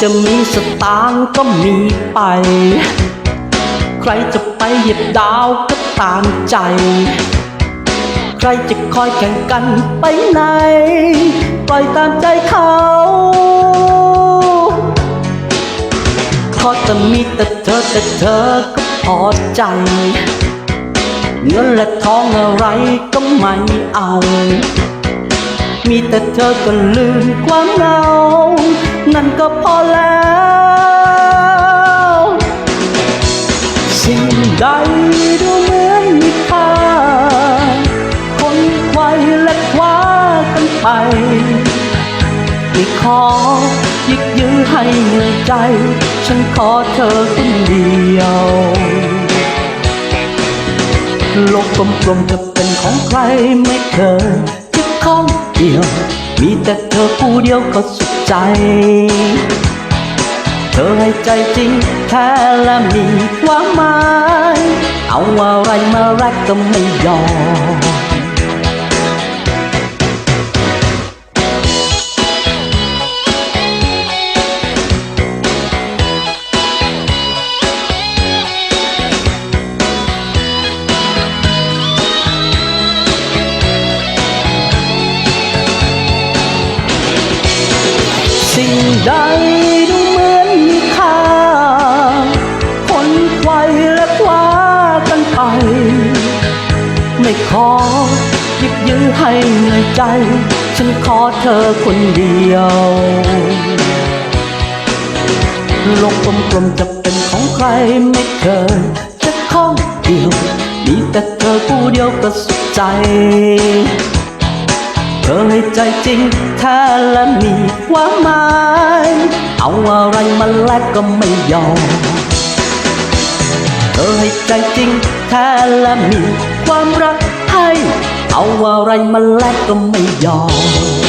จะมีสตางค์ก็มีไป ใครจะไปเหยียบดาวก็ตามใจ ใครจะคอยแข่งกันไปไหน ปล่อยตามใจเขา ขอแต่มีแต่เธอแต่เธอก็พอใจเงินและทองอะไรก็ไม่เอา มีแต่เธอก็ลืมความเหงา นั่นก็พอแล้ว สิ่งใดดูเหมือนมีค่าคนไวและคว้ากันไปไม่ขอยึกยื้อให้เหนื่อยใจ ฉันขอเธอคนเดียวโลกกลมๆจะเป็นของใครไม่เคยจะข้องเกี่ยว มีแต่ ผู้เดียวก็สุขใจ เธอให้ใจจริงแท้และมีความหมาย เอาอะไรมารักก็ไม่ยอม ใดดูเหมือนมีค่าคนไขว้และคว้ากันไป ไม่ขอยึกยื้อให้เหนื่อยใจ ฉันขอเธอคนเดียวโลกกลมๆจะเป็นของใครไม่เคยจะข้องเกี่ยว มีแต่เธอผู้เดียวก็สุขใจ เธอให้ใจจริงแท้และมีความหมาย เอาอะไรมาแลกก็ไม่ยอม เธอให้ใจจริงแท้และมีความรักให้ เอาอะไรมาแลกก็ไม่ยอม